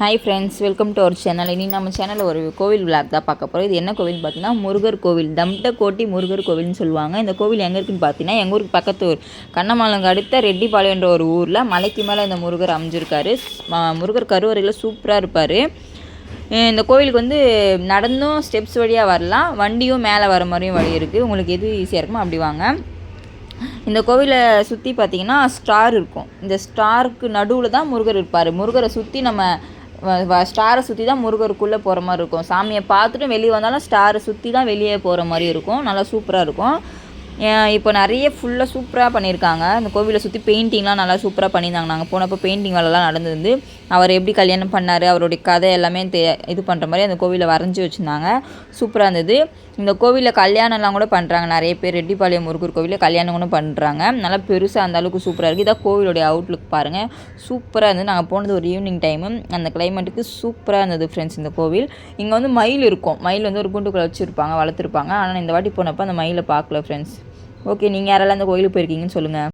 Hi friends welcome to our channel இனி நம்ம சேனலில் ஒரு கோவில் விளாக் தான் பார்க்க போகிறோம் இது என்ன கோவில் பார்த்தீங்கன்னா முருகர் கோவில். தம்ட கோட்டி முருகர் கோவில்னு சொல்லுவாங்க. இந்த கோவில் எங்கே இருக்குன்னு பார்த்தீங்கன்னா எங்கள் ஊருக்கு பக்கத்து ஊர். கண்ணமாலங்க அடுத்த ரெட்டிப்பாளையன்ற ஒரு ஊரில் மலைக்கு மேலே இந்த முருகர் அமைஞ்சிருக்காரு. முருகர் கருவறையில் சூப்பராக இருப்பார். இந்த கோவிலுக்கு வந்து நடந்தும் ஸ்டெப்ஸ் வழியாக வரலாம். வண்டியும் மேலே வர மாதிரியும் வழி இருக்குது உங்களுக்கு எது ஈஸியாக இருக்குமோ அப்படி வாங்க. இந்த கோவிலை சுற்றி பார்த்தீங்கன்னா ஸ்டார் இருக்கும். இந்த ஸ்டாருக்கு நடுவில் தான் முருகர் இருப்பார். முருகரை சுற்றி நம்ம ஸ்டாரை சுற்றி தான் முருகருக்குள்ளே போகிற மாதிரி இருக்கும். சாமியை பார்த்துட்டு வெளியே வந்தாலும் ஸ்டாரை சுற்றி தான் வெளியே போகிற மாதிரி இருக்கும். நல்லா சூப்பராக இருக்கும். இப்போ நிறைய ஃபுல்லாக சூப்பராக பண்ணியிருக்காங்க அந்த கோவிலை சுற்றி பெயிண்டிங்லாம் நல்லா சூப்பராக பண்ணியிருந்தாங்க நாங்கள் போனப்போ பெயிண்டிங் வேலைலாம் நடந்தது. அவர் எப்படி கல்யாணம் பண்ணார் அவருடைய கதை எல்லாமே தெ இது பண்ணுற மாதிரி அந்த கோவிலை வரைஞ்சி வச்சுருந்தாங்க. சூப்பராக இருந்தது. இந்த கோவிலில் கல்யாணம்லாம் கூட பண்ணுறாங்க நிறைய பேர் ரெட்டிப்பாளையம் முருகர் கோவிலில் கல்யாணம் கூட பண்ணுறாங்க நல்லா பெருசாக அந்த அளவுக்கு சூப்பராக இருக்குது இதான் கோவிலுடைய அவுட்லுக் பாருங்கள் சூப்பராக இருந்தது. நாங்கள் போனது ஒரு ஈவினிங் டைமு அந்த கிளைமேட்டுக்கு சூப்பராக இருந்தது ஃப்ரெண்ட்ஸ் இந்த கோவில். இங்கே வந்து மயில் இருக்கும். மயில் வந்து ஒரு கூண்டுக்குள்ளே வச்சுருப்பாங்க வளர்த்துருப்பாங்க. ஆனால் இந்த வாட்டி போனப்போ அந்த மயிலை பார்க்கல ஃப்ரெண்ட்ஸ் ஓகே நீங்கள் யாரெல்லாம் அந்த கோயிலுக்கு போயிருக்கீங்கன்னு சொல்லுங்கள்